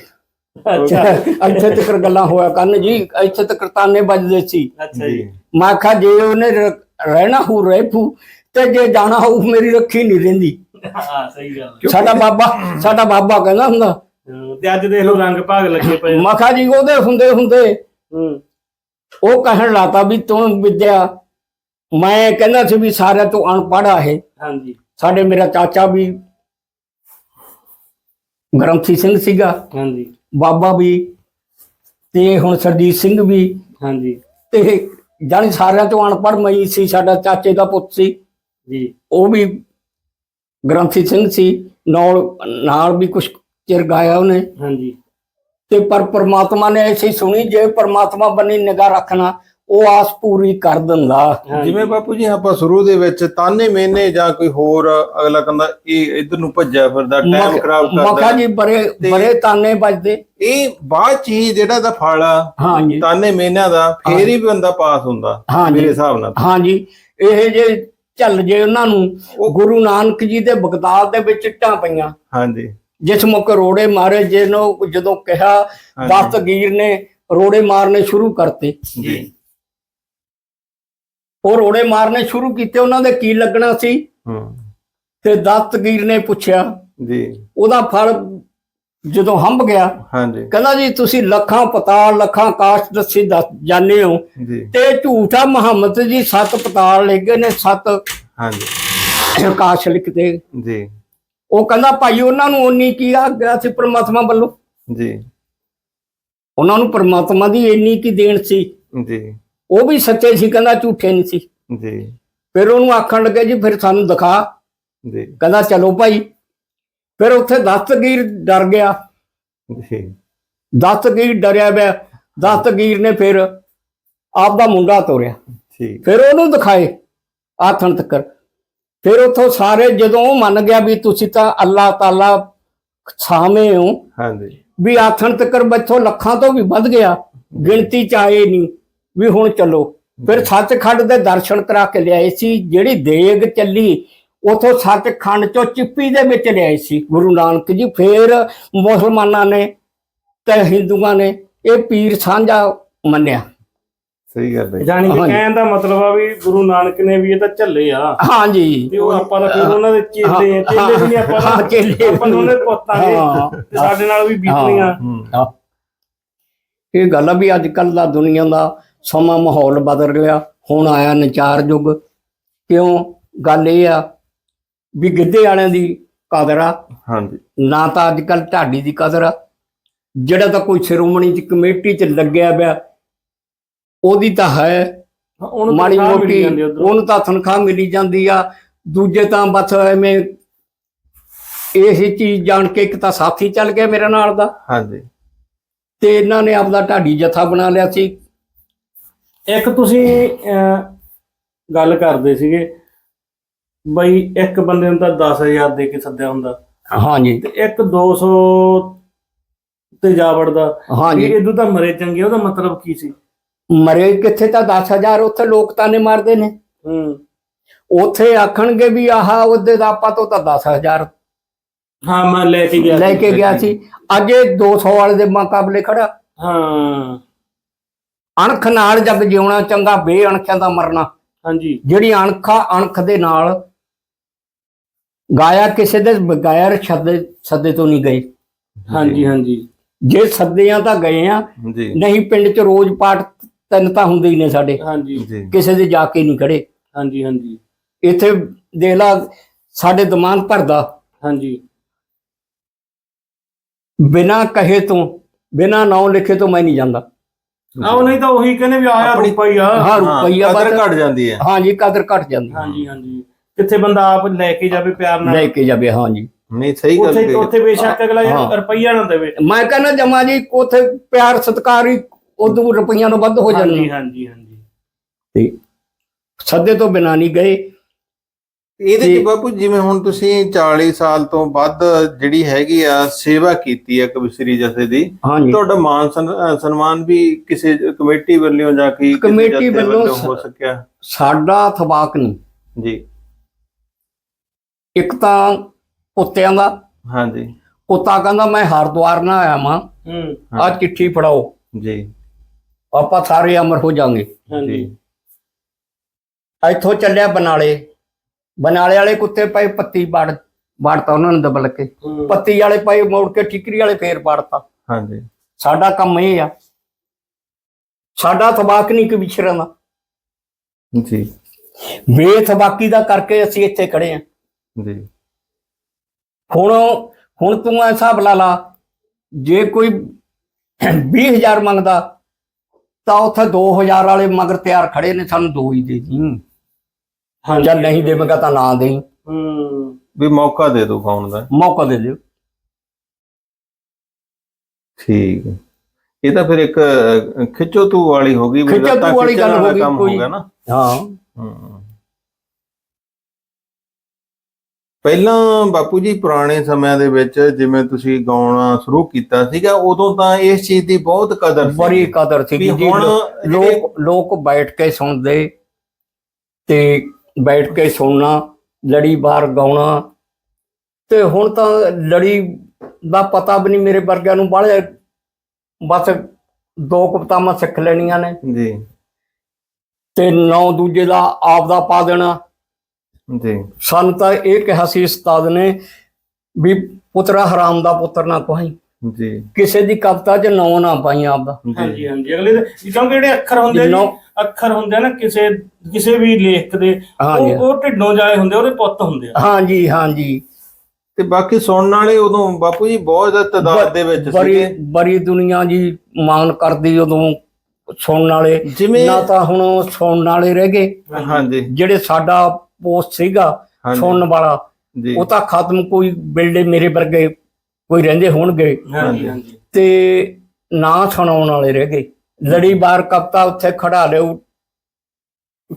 ਅੱਛਾ। ਇੱਥੇ ਤੱਕ ਗੱਲਾਂ ਹੋਇਆ ਕਰਨ ਜੀ ਇੱਥੇ ਤੱਕ ਤਾਨੇ ਵੱਜਦੇ ਸੀ। ਅੱਛਾ ਜੀ। ਮੈਂ ਕਿਹਾ ਜੇ ਉਹਨੇ ਰਹਿਣਾ ਹੋ ਰਹਿ ਪੂ ਤੇ ਜੇ ਜਾਣਾ ਹੋਊ ਮੇਰੀ ਰੱਖੀ ਨਹੀਂ ਰਹਿੰਦੀ। ਹਾਂ ਸਹੀ ਗੱਲ ਹੈ। ਸਾਡਾ ਬਾਬਾ ਸਾਡਾ ਬਾਬਾ ਕਹਿੰਦਾ ਹੁੰਦਾ ਹਾਂ, ਤੇ ਅੱਜ ਦੇਖ ਲਓ ਰੰਗ ਭਾਗ ਲੱਗੇ ਪਏ ਆ। ਮੈਂ ਕਿਹਾ ਜੀ ਉਹਦੇ ਹੁੰਦੇ ਹੁੰਦੇ ਹੂੰ। ਉਹ ਕਹਿਣ ਲਾਤਾ ਵੀ ਤੂੰ ਵਿਦਿਆ ਮੈਂ ਕਹਿੰਦਾ ਸੀ ਵੀ ਸਾਰਿਆਂ ਤੋਂ ਅਨਪੜ੍ਹ ਆ ਇਹ। ਹਾਂਜੀ। ਸਾਡੇ ਮੇਰਾ ਚਾਚਾ ਵੀ ਗ੍ਰੰਥੀ ਸਿੰਘ ਸੀਗਾ। ਹਾਂਜੀ। ਬਾਬਾ ਵੀ ਤੇ ਹੁਣ ਸਰਜੀਤ ਸਿੰਘ ਵੀ। ਹਾਂਜੀ। ਤੇ ਜਾਨੀ ਸਾਰਿਆਂ ਤੋਂ ਅਨਪੜ੍ਹ ਮਈ ਸੀ ਸਾਡਾ ਚਾਚੇ ਦਾ ਪੁੱਤ ਸੀ। ਜੀ। ਉਹ ਵੀ ਗ੍ਰੰਥੀ ਸਿੰਘ ਸੀ। ਨਾਲ ਨਾਲ ਵੀ ਕੁਝ ਚਿਰ ਗਾਇਆ ਉਹਨੇ। ਹਾਂਜੀ। ਤੇ ਪਰ ਪ੍ਰਮਾਤਮਾ ਨੇ ਐਸੀ ਸੁਣੀ ਜੇ ਪ੍ਰਮਾਤਮਾ ਬੰਨੀ ਨਿਗਾਹ ਰੱਖਣਾ ਉਹ ਆਸ ਪੂਰੀ ਕਰ ਦਿੰਦਾ। ਜਿਵੇਂ ਬਾਪੂ ਜੀ ਆਪਾਂ ਸ਼ੁਰੂ ਦੇ ਵਿੱਚ ਤਾਨੇ ਮੇਨੇ ਜਾਂ ਕੋਈ ਹੋਰ ਅਗਲਾ ਕਹਿੰਦਾ ਇਹ ਇਧਰ ਨੂੰ ਭੱਜਿਆ ਫਿਰਦਾ ਟਾਈਮ ਖਰਾਬ ਮੱਖਾ ਕਰਦਾ ਜੀ ਬੜੇ ਤੇ- ਬੜੇ ਤਾਨੇ ਵੱਜਦੇ। ਇਹ ਬਾਅਦ ਚ ਹੀ ਜਿਹੜਾ ਦਾ ਫਲ ਆ ਹਾਂਜੀ। ਤਾਨੇ ਮੇਨਿਆਂ ਦਾ ਫੇਰ ਹੀ ਬੰਦਾ ਪਾਸ ਹੁੰਦਾ ਹਾਂਜੀ। ਮੇਰੇ ਹਿਸਾਬ ਨਾਲ। ਹਾਂਜੀ। ਇਹ ਜੇ ਚੱਲ ਜੇ ਉਹਨਾਂ ਨੂੰ ਉਹ- ਗੁਰੂ ਨਾਨਕ ਜੀ ਦੇ ਬਗਦਾਦ ਦੇ ਵਿੱਚ ਇੱਟਾਂ ਪਈਆਂ। ਹਾਂਜੀ। ਜਿਸ ਮੌਕੇ ਰੋੜੇ ਮਾਰੇ ਜਿਹਨੂੰ ਜਦੋਂ ਕਿਹਾ। ਦਸਤਗੀਰ ਨੇ ਰੋੜੇ ਮਾਰਨੇ ਸ਼ੁਰੂ ਕਰਤੇ। ਜੀ। ਉਹ ਰੋੜੇ ਮਾਰਨੇ ਸ਼ੁਰੂ ਕੀਤੇ ਉਹਨਾਂ ਦੇ ਕੀ ਲੱਗਣਾ ਸੀ? ਹੂੰ। ਤੇ ਦਸਤਗੀਰ ਨੇ ਪੁੱਛਿਆ ਜੀ। ਉਹਦਾ ਫਲ ਜਦੋਂ ਹੰਭ ਗਿਆ ਹਾਂਜੀ। ਕਹਿੰਦਾ ਜੀ ਤੁਸੀਂ ਲੱਖਾਂ ਪਤਾਲ ਲੱਖਾਂ ਕਾਸ਼ ਦੱਸੀ ਦੱਸ ਜਾਣੇ ਹੋ। ਤੇ ਝੂਠਾ ਮੁਹੰਮਦ ਜੀ ਸੱਤ ਪਤਾਲ ਲਿਖੇ ਨੇ ਸੱਤ ਹਾਂਜੀ। ਕਾਸ਼ ਲਿਖਦੇ ਜੀ। ਉਹ ਕਹਿੰਦਾ ਭਾਈ ਉਹਨਾਂ ਨੂੰ ਉਨੀ ਕੀ ਆ ਗਿਆ ਸੀ ਪ੍ਰਮਾਤਮਾ ਵੱਲੋਂ? ਜੀ। ਉਹਨਾਂ ਨੂੰ ਪ੍ਰਮਾਤਮਾ ਦੀ ਇੰਨੀ ਕੀ ਦੇਣ ਸੀ? ਜੀ। ਉਹ ਵੀ ਸੱਚੇ ਸੀ ਕਹਿੰਦਾ ਝੂਠੇ ਨਹੀਂ ਸੀ। ਜੀ। ਫਿਰ ਉਹਨੂੰ ਆਖਣ ਲੱਗੇ ਜੀ ਫਿਰ ਸਾਨੂੰ ਦਿਖਾ। ਜੀ। ਕਹਿੰਦਾ ਚਲੋ ਭਾਈ। ਫਿਰ ਉੱਥੇ ਦਸਤਗੀਰ ਡਰ ਗਿਆ। ਜੀ। ਦਸਤਗੀਰ ਡਰਿਆ ਪਿਆ। ਦਸਤਗੀਰ ਨੇ ਫਿਰ ਆਪਦਾ ਮੁੰਡਾ ਤੋਰਿਆ ਠੀਕ। ਫਿਰ ਉਹਨੂੰ ਦਿਖਾਏ ਆਥਣ ਤੱਕ ਫਿਰ ਉੱਥੋਂ ਸਾਰੇ ਜਦੋਂ ਉਹ ਮੰਨ ਗਿਆ ਵੀ ਤੁਸੀਂ ਤਾਂ ਅੱਲਾਹ ਤਾਲਾ ਸਾਵੇਂ ਹੋ ਹਾਂਜੀ। ਵੀ ਆਥਣ ਤੱਕ ਬੱਚੋ ਲੱਖਾਂ ਤੋਂ ਵੀ ਵੱਧ ਗਿਆ ਗਿਣਤੀ ਚ ਆਏ ਨਹੀਂ ਵੀ ਹੁਣ ਚੱਲੋ। ਫਿਰ ਸੱਚਖੰਡ ਦੇ ਦਰਸ਼ਨ ਕਰਾ ਕੇ ਲਿਆਏ ਸੀ ਜਿਹੜੀ ਦੇਗ ਚੱਲੀ ਉਥੋਂ ਸੱਚਖੰਡ ਚੋਂ ਚਿੱਪੀ ਦੇ ਵਿੱਚ ਲਿਆਏ ਸੀ। ਗੁਰੂ ਨਾਨਕ ਜੀ ਫਿਰ ਮੁਸਲਮਾਨਾਂ ਨੇ ਤੇ ਹਿੰਦੂਆਂ ਨੇ ਇਹ ਪੀਰ ਸਾਂਝਾ ਮੰਨਿਆ। ਸਹੀ ਗੱਲ ਹੈ ਜਾਣੀ ਕਿ। ਕਹਿਣ ਦਾ ਮਤਲਬ ਆ ਵੀ ਗੁਰੂ ਨਾਨਕ ਨੇ ਵੀ ਇਹ ਤਾਂ ਝੱਲੇ ਆ। ਹਾਂਜੀ। ਤੇ ਉਹ ਆਪਾਂ ਤਾਂ ਫਿਰ ਉਹਨਾਂ ਦੇ ਚੇਲੇ ਆ। ਚੇਲੇ ਵੀ ਨਹੀਂ ਆਪਾਂ ਹਾਂ, ਚੇਲੇ ਆਪਾਂ ਨੂੰ ਉਹਨੇ ਪੁੱਤਾਂਗੇ ਸਾਡੇ ਨਾਲ ਵੀ ਬੀਤਣੀਆਂ। ਇਹ ਗੱਲ ਆ ਵੀ ਅੱਜ ਕੱਲ ਦਾ ਦੁਨੀਆ ਦਾ ਸਮਾਂ ਮਾਹੌਲ ਬਦਲ ਗਿਆ ਹੁਣ ਆਇਆ ਨਚਾਰ ਯੁੱਗ। ਕਿਉਂ? ਗੱਲ ਇਹ ਆ ਵੀ ਗਿੱਧੇ ਵਾਲਿਆਂ ਦੀ ਕਦਰ ਆ। ਹਾਂਜੀ। ਨਾ ਤਾਂ ਅੱਜ ਕੱਲ ਢਾਡੀ ਦੀ ਕਦਰ ਆ। ਜਿਹੜਾ ਤਾਂ ਕੋਈ ਸ਼੍ਰੋਮਣੀ ਚ ਕਮੇਟੀ ਚ ਲੱਗਿਆ ਪਿਆ ਉਹਦੀ ਤਾਂ ਹੈ। ਉਹਨੂੰ ਮਾੜੀ ਤਨਖਾਹ ਮਿਲੀ ਮੋਟੀ ਜਾਂਦੀ ਉੱਧਰੋਂ। ਉਹਨੂੰ ਤਾਂ ਤਨਖਾਹ ਮਿਲੀ ਜਾਂਦੀ ਆ। ਦੂਜੇ ਤਾਂ ਬਸ ਐਵੇਂ ਇਹ ਚੀਜ਼ ਜਾਣ ਕੇ ਇੱਕ ਤਾਂ ਸਾਥੀ ਚੱਲ ਗਿਆ ਮੇਰੇ ਨਾਲ ਦਾ। ਹਾਂਜੀ। ਤੇ ਇਹਨਾਂ ਨੇ ਆਪਦਾ ਢਾਡੀ ਜਥਾ ਬਣਾ ਲਿਆ ਸੀ। ਇੱਕ ਤੁਸੀਂ ਅਹ, ਗੱਲ ਕਰਦੇ ਸੀਗੇ ਬਈ ਇੱਕ ਬੰਦੇ ਨੂੰ ਤਾਂ 10000 ਦੇ ਕੇ ਸੱਦਿਆ ਹੁੰਦਾ। ਹਾਂਜੀ। ਤੇ ਇੱਕ 200 ਤੇ ਜਾ ਵੜਦਾ ਵੀ ਹਾਂਜੀ ਇਦੋਂ ਤਾਂ ਮਰੇ ਚੰਗੇ ਉਹਦਾ ਮਤਲਬ ਕੀ ਸੀ? ਮਰੇ ਕਿੱਥੇ ਤਾਂ 10000 ਉੱਥੇ ਲੋਕ ਤਾਨੇ ਮਾਰਦੇ ਨੇ। ਹੂੰ। ਉੱਥੇ ਆਖਣਗੇ ਵੀ ਆਹ ਉਹਦੇ ਦਾ ਆਪਾਂ ਤੋਂ ਤਾਂ 10000 ਹਾਂ ਮੈਂ ਲੈ ਕੇ ਗਿਆ ਲੈ ਕੇ ਗਿਆ ਸੀ। ਅੱਜ ਇਹ 200 ਵਾਲੇ ਦੇ ਮੁਕਾਬਲੇ ਖੜਾ। ਹਾਂ। ਅਣਖ ਨਾਲ ਜਗ ਜਿਉਣਾ ਚੰਗਾ ਬੇਅਣਖਿਆਂ ਦਾ ਮਰਨਾ। ਹਾਂਜੀ। ਜਿਹੜੀ ਅਣਖਾ ਅਣਖ ਦੇ ਨਾਲ ਗਾਇਆ ਕਿਸੇ ਦੇ ਬਗੈਰ ਸੱਦੇ ਸੱਦੇ ਤੋਂ ਨਹੀਂ ਗਏ। ਹਾਂਜੀ ਹਾਂਜੀ। ਜੇ ਸੱਦਿਆਂ ਤਾਂ ਗਏ ਆ ਨਹੀਂ ਪਿੰਡ 'ਚ ਰੋਜ਼ ਪਾਠ ਤਿੰਨ ਤਾਂ ਹੁੰਦੇ ਹੀ ਨੇ ਸਾਡੇ। ਹਾਂਜੀ। ਜੀ। ਕਿਸੇ ਦੇ ਜਾ ਕੇ ਨਹੀਂ ਖੜੇ। ਹਾਂਜੀ ਹਾਂਜੀ। ਇੱਥੇ ਦੇਖ ਲਾ ਸਾਡੇ ਦਿਮਾਗ ਭਰਦਾ। ਹਾਂਜੀ। ਬਿਨਾ ਕਹੇ ਤੋਂ ਬਿਨਾ ਨਾਂ ਲਿਖੇ ਤੋਂ ਮੈਂ ਨਹੀਂ ਜਾਂਦਾ। ਆਹ ਨਹੀਂ ਤਾਂ ਉਹੀ ਕਹਿੰਦੇ ਵੀ ਆਇਆ ਆਪਣੀ- ਰੁਪਈਆ। ਹਾਂ ਰੁਪਈਆ ਕਦਰ ਘਟ ਜਾਂਦੀ ਹੈ। ਹਾਂਜੀ ਕਦਰ ਘਟ ਜਾਂਦੀ ਹਾਂਜੀ ਹਾਂਜੀ। ਕਿੱਥੇ ਬੰਦਾ ਆਪ ਲੈ ਕੇ ਜਾਵੇ ਪਿਆਰ ਲੈ ਨਾਲ ਕੇ ਜਾਵੇ ਹਾਂਜੀ ਨਹੀਂ ਸਹੀ ਗੱਲ ਉੱਥੇ ਕਹੀ। ਉੱਥੇ ਬੇਸ਼ੱਕ ਅਗਲਾ ਹਾਂ। ਰੁਪਈਆ ਨਾ ਦੇਵੇ। ਮੈਂ ਕਹਿੰਦਾ ਜਮਾ ਜੀ ਉਥੇ ਪਿਆਰ ਸਤਿਕਾਰ ਹੀ ਉਦੋਂ ਰੁਪਈਆਂ ਨੂੰ ਵੱਧ ਹੋ ਹਾਂਜੀ ਜਾਂਦਾ ਹਾਂਜੀ ਹਾਂਜੀ। ਤੇ ਸੱਦੇ ਤੋਂ ਬਿਨਾ ਨਹੀਂ ਗਏ। ਇਹਦੇ ਚ ਬਾਪੂ ਜਿਵੇਂ ਹੁਣ ਤੁਸੀਂ 40 ਸਾਲ ਤੋਂ ਵੱਧ ਜਿਹੜੀ ਹੈਗੀ ਆ ਸੇਵਾ ਕੀਤੀ ਆ ਕਬੀਸਰੀ ਜਥੇ ਦੀ ਹਾਂਜੀ। ਤੁਹਾਡਾ ਮਾਨ ਸਨ- ਅਹ ਸਨਮਾਨ ਵੀ ਕਿਸੇ ਕਮੇਟੀ ਵੱਲੋਂ ਜਾਂ ਕੀ ਕਿਸੇ ਕਮੇਟੀ ਜਥੇ ਵੱਲੋਂ ਹੋ ਸਕਿਆ? ਸਾਡਾ ਥਵਾਕ ਨਹੀਂ। ਜੀ। ਇੱਕ ਤਾਂ ਕੁੱਤਿਆਂ ਦਾ। ਹਾਂਜੀ। ਕੁੱਤਾ ਕਹਿੰਦਾ ਮੈਂ ਹਰਿਦੁਆਰ ਨਾ ਆਇਆ ਮਾਂ ਹੂੰ। ਆ ਚਿੱਠੀ ਫੜਾਓ। ਜੀ। ਆਪਾਂ ਸਾਰੇ ਅਮਰ ਹੋ ਜਾਾਂਗੇ ਹਾਂਜੀ। ਇੱਥੋਂ ਚੱਲਿਆ ਬਨਾਲੇ। ਬਨਾਲੇ ਵਾਲੇ ਕੁੱਤੇ ਪਏ ਪੱਤੀ ਬਾੜ ਬਾੜਤਾ ਉਹਨਾਂ ਨੇ ਦਬਲ ਕੇ। ਪੱਤੀ ਵਾਲੇ ਪਏ ਮੋੜ ਕੇ ਠਿਕਰੀ ਵਾਲੇ ਫੇਰ ਬਾੜਤਾ ਹਾਂਜੀ। ਸਾਡਾ ਕੰਮ ਇਹ ਆ। ਸਾਡਾ ਤਬਾਕ ਨਹੀਂ ਕਿ ਵਿਛੜਨ ਦਾ। ਜੀ। ਬੇਥਬਾਕੀ ਦਾ ਕਰਕੇ ਅਸੀਂ ਇੱਥੇ ਖੜੇ ਆ। ਜੀ। ਹੁਣ ਹੁਣ ਤੂੰ ਇਹ ਹਿਸਾਬ ਲਾ ਲਾ ਜੇ ਕੋਈ 20000 ਮੰਗਦਾ ਤਾਂ ਉੱਥੇ 2000 ਵਾਲੇ ਮਗਰ ਤਿਆਰ ਖੜੇ ਨੇ ਸਾਨੂੰ ਦੋ ਹੀ ਦੇ ਦੀ ਹਾਂਜੀ। ਜਾਂ ਨਹੀਂ ਦੇਵੇਂਗਾ ਤਾਂ ਨਾ ਦੇਈ। ਹੂੰ। ਵੀ ਮੌਕਾ ਦੇ ਦਿਓ ਖਾਣ ਦਾ? ਮੌਕਾ ਦੇ ਦਿਓ। ਠੀਕ ਹੈ। ਇਹ ਤਾਂ ਫਿਰ ਇੱਕ ਖਿੱਚੋ ਤੂ ਵਾਲੀ ਹੋ ਗਈ ਵੀ ਖਿੱਚੋ ਤੂੰ ਵਾਲੀ ਗੱਲ ਹੋ ਗਈ, ਕੰਮ ਕੋਈ- ਨਾ। ਹਾਂ। ਪਹਿਲਾਂ ਬਾਪੂ ਜੀ ਪੁਰਾਣੇ ਸਮਿਆਂ ਦੇ ਵਿੱਚ ਜਿਵੇਂ ਤੁਸੀਂ ਗਾਉਣਾ ਸ਼ੁਰੂ ਕੀਤਾ ਸੀਗਾ ਉਦੋਂ ਤਾਂ ਇਸ ਚੀਜ਼ ਦੀ ਬਹੁਤ ਕਦਰ ਸੀ। ਬੜੀ ਕਦਰ ਸੀ ਜੀ। ਹੁਣ ਲੋਕ ਲੋਕ ਬੈਠ ਕੇ ਸੁਣਦੇ ਤੇ ਬੈਠ ਕੇ ਸੁਣਨਾ ਲੜੀ ਬਾਹਰ ਗਾਉਣਾ ਤੇ ਹੁਣ ਤਾਂ ਲੜੀ ਦਾ ਪਤਾ ਵੀ ਨਹੀਂ ਮੇਰੇ ਵਰਗਿਆਂ ਨੂੰ ਬਾਹਲੇ ਬਸ ਦੋ ਕਪਤਾਵਾਂ ਸਿੱਖ ਲੈਣੀਆਂ ਨੇ ਜੀ। ਤੇ ਨੌ ਦੂਜੇ ਦਾ ਆਪ ਦਾ ਪਾ ਦੇਣਾ। ਜੀ। ਸਾਨੂੰ ਤਾਂ ਇਹ ਕਿਹਾ ਸੀ ਉਸਤਾਦ ਨੇ ਵੀ ਪੁੱਤਰਾ ਹਰਾਮ ਦਾ ਪੁੱਤਰ ਨਾ ਕਹਾਈ ਜੀ। ਕਿਸੇ ਦੀ ਕਵਿਤਾ 'ਚ ਨਾਂ ਨਾ ਪਾਈ ਆਪ ਦਾ। ਹਾਂਜੀ ਹਾਂਜੀ। ਅਗਲੇ ਦੇ ਕਿਉਂਕਿ ਜਿਹੜੇ ਅੱਖਰ ਹੁੰਦੇ ਨੌ ਅੱਖਰ ਹੁੰਦੇ ਨਾ ਕਿਸੇ ਕਿਸੇ ਵੀ ਲੇਖਕ ਦੇ ਉਹ ਉਹ ਢਿੱਡੋਂ ਜਾਏ ਹੁੰਦੇ ਉਹਦੇ ਪੁੱਤ ਹੁੰਦੇ ਆ। ਹਾਂਜੀ ਹਾਂਜੀ। ਤੇ ਬਾਕੀ ਸੁਣਨ ਵਾਲੇ ਉਦੋਂ ਬਾਪੂ ਜੀ ਬਹੁਤ ਜ਼ਿਆਦਾ ਤਾਦਾਦ ਦੇ ਵਿੱਚ ਬੜੀ ਸੀਗੇ। ਬੜੀ ਦੁਨੀਆ ਜੀ ਮਾਣ ਕਰਦੀ ਉਦੋਂ ਸੁਣਨ ਵਾਲੇ। ਜਿਵੇਂ ਨਾ ਤਾਂ ਹੁਣ ਸੁਣਨ ਵਾਲੇ ਰਹਿ ਗਏ। ਹਾਂਜੀ। ਜਿਹੜੇ ਸਾਡਾ ਪੋਸਟ ਸੀਗਾ ਹਾਂਜੀ। ਸੁਣਨ ਵਾਲਾ। ਜੀ। ਉਹ ਤਾਂ ਖਤਮ ਕੋਈ ਬਿਲਡੇ ਮੇਰੇ ਵਰਗੇ ਕੋਈ ਰਹਿੰਦੇ ਹੋਣਗੇ। ਹਾਂਜੀ ਹਾਂਜੀ। ਤੇ ਨਾ ਸੁਣਾਉਣ ਵਾਲੇ ਰਹਿ ਗਏ। ਲੜੀ ਬਾਰ ਕਪਤਾ ਉੱਥੇ ਖੜਾ ਲਿਓ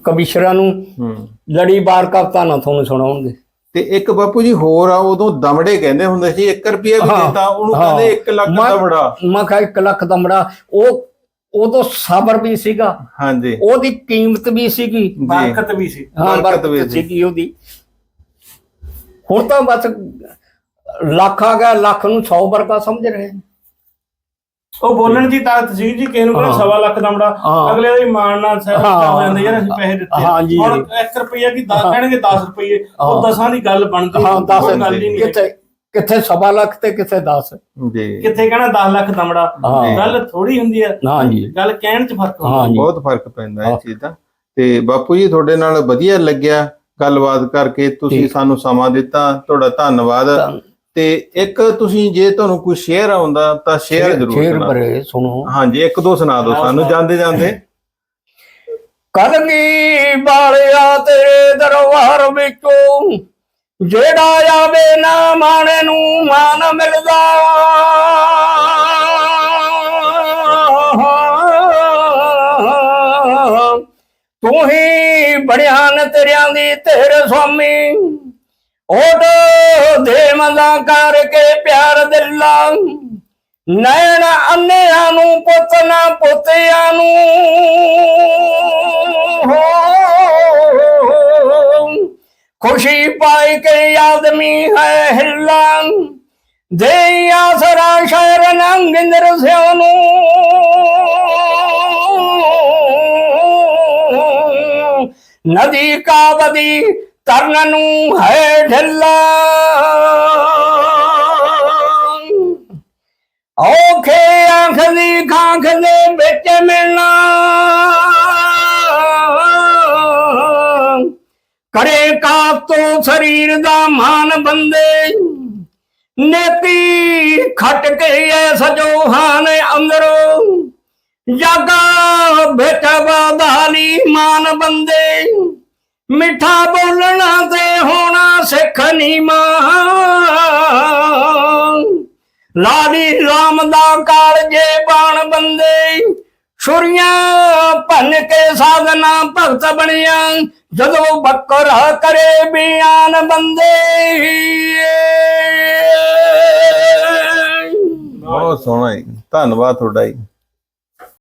ਕਵਿਸ਼ਰਾਂ ਨੂੰ। ਹੂੰ। ਲੜੀ ਬਾਰ ਕਪਤਾ ਨਾ ਤੁਹਾਨੂੰ ਸੁਣਾਉਣਗੇ। ਤੇ ਇੱਕ ਬਾਪੂ ਜੀ ਹੋਰ ਆ ਉਦੋਂ ਦਮੜੇ ਕਹਿੰਦੇ ਹੁੰਦੇ ਸੀ 1 ਰੁਪਿਆ ਵੀ ਹਾਂ, ਦਿੱਤਾ ਉਹਨੂੰ ਹਾਂ। ਕਹਿੰਦੇ 1 ਲੱਖ ਮੈਂ- ਦਾ ਬੜਾ ਮੈਂ ਕਿਹਾ 1 ਲੱਖ ਦਾ ਮੜਾ ਉਹ ਉਦੋਂ ਸਬਰ ਵੀ ਸੀਗਾ ਹਾਂਜੀ ਉਹਦੀ ਕੀਮਤ ਵੀ ਸੀਗੀ ਬਰਕਤ ਵੀ ਸੀ ਹਾਂ ਬਰਕਤ ਵੀ। ਸੀਗੀ ਉਹਦੀ ਹੁਣ ਤਾਂ ਬਸ ਲੱਖ ਆ ਗਿਆ ਲੱਖ ਨੂੰ 100 ਵਰਗਾ ਸਮਝ ਰਹੇ ਨੇ ਉਹ ਬੋਲਣ ਦੀ ਤਾਕਤ ਸੀ ਜੀ ਕਿਸੇ ਨੂੰ ਕਹਿੰਦਾ। ਸਵਾ ਲੱਖ ਦਮੜਾ ਹਾਂ। ਅਗਲੇ ਦੀ ਮਾਣ ਨਾਲ ਸਹਿ ਹਾਂ। ਹੋ ਜਾਂਦੇ ਯਾਰ ਅਸੀਂ ਪੈਸੇ ਦਿੱਤੇ ਹਾਂ ਜੀ। ਹੁਣ 1 ਰੁਪਈਆ ਕੀ 10 ਹਾਂ। ਕਹਿਣਗੇ 10 ਰੁਪਈਏ ਉਹ। ਦਸਾਂ ਦੀ ਗੱਲ ਬਣਦੀ ਹਾਂ ਨਹੀਂ, 10 ਕੋਈ ਗੱਲ ਹੀ ਨਹੀਂ ਕਿੱਥੇ ਸਵਾ ਲੱਖ ਤੇ ਕਿੱਥੇ 10 ਜੀ। ਕਿੱਥੇ ਕਹਿਣਾ 10 ਲੱਖ ਦਮੜਾ। ਹਾਂ। ਗੱਲ ਥੋੜੀ ਹੁੰਦੀ ਆ ਨਾ ਜੀ। ਗੱਲ ਕਹਿਣ 'ਚ ਫ਼ਰਕ ਹੁੰਦਾ। ਹਾਂ ਜੀ। ਬਹੁਤ ਫ਼ਰਕ ਪੈਂਦਾ ਹਾਂ। ਇਸ ਚੀਜ਼ ਦਾ। ਤੇ ਬਾਪੂ ਜੀ ਤੁਹਾਡੇ ਨਾਲ ਵਧੀਆ ਲੱਗਿਆ ਗੱਲਬਾਤ ਕਰਕੇ। ਤੁਸੀਂ ਠੀਕ। ਸਾਨੂੰ ਸਮਾਂ ਦਿੱਤਾ। ਤੁਹਾਡਾ ਧੰਨਵਾਦ। ਤਾਂ- ਤੇ ਇੱਕ ਤੁਸੀਂ ਜੇ ਤੁਹਾਨੂੰ ਕੋਈ ਸ਼ੇਅਰ ਆਉਂਦਾ ਤਾਂ ਸ਼ੇਅਰ ਜ਼ਰੂਰ ਸ਼ੇਰ ਸੁਣਾਓ। ਬਰੇ ਸੁਣੋ। ਹਾਂਜੀ ਇੱਕ ਦੋ ਸੁਣਾ ਦਿਓ ਸਾਨੂੰ ਜਾਂਦੇ ਜਾਂਦੇ। ਕਲਗੀ ਬਾਲਿਆ ਤੇਰੇ ਦਰਬਾਰ ਵਿੱਚੋਂ ਜਿਹੜਾ ਆਵੇ ਨਾ ਮਾਣੇ ਨੂੰ ਮਾਨ ਮਿਲਦਾ। ਤੂੰ ਹੀ ਬੜਿਆਨ ਤੇਰਿਆਂ ਦੀ ਤੇਰੇ ਸੁਆਮੀ। ਓਟ ਦੇ ਮਜ਼ਾ ਕਰਕੇ ਪਿਆਰ ਦਿਲਾਂ। ਨੈਣ ਅੰਨਿਆਂ ਨੂੰ ਪੁੱਤ ਨਾ ਪੁੱਤਿਆਂ ਨੂੰ। ਹੋ ਖੁਸ਼ੀ ਪਾਈ ਕੇ ਆਦਮੀ ਹੈ ਹਿੱਲਾ ਦੇ ਆਸਰਾ ਸ਼ਹਿਰ ਨੰਗਿੰਦਰ ਸਿਓ ਨੂੰ। ਨਦੀ ਕਾਬਦੀ ਤਰਨ ਨੂੰ ਹੈ ਢਿੱਲਾ ਔਖੇ ਅੱਖ ਦੀ ਖਾਂਖ ਦੇ ਵਿੱਚ ਮਿਲਣਾ। ਕਰੇ ਕਾਪ ਸਰੀਰ ਦਾ ਮਾਨ ਬੰਦੇ। ਨੇਤੀ ਖਟ ਕੇ ਐ ਸਜੋ ਹਾਨ ਅੰਦਰੋਂ। ਜਾਗਾ ਬੇਟਾ ਬਾਦਾਲੀ ਮਾਨ ਬੰਦੇ। ਮਿੱਠਾ ਬੋਲਣਾ ਤੇ ਹੋਣਾ ਸਿੱਖ ਨੀ ਮਾਂ ਲਾੜੀ ਰਾਮ ਦਾ ਕਾਲਜੇ ਬਾਣ ਬੰਦੇ। ਛੁਰੀਆਂ ਭੰਨ ਕੇ ਸਾਧਨਾ ਭਗਤ ਬਣਿਆ। ਜਦੋਂ ਬੱਕਰ ਕਰੇ ਬਿਆਨ ਬੰਦੇ ਬਹੁਤ ਸੋਹਣਾ ਜੀ ਧੰਨਵਾਦ ਤੁਹਾਡਾ ਜੀ।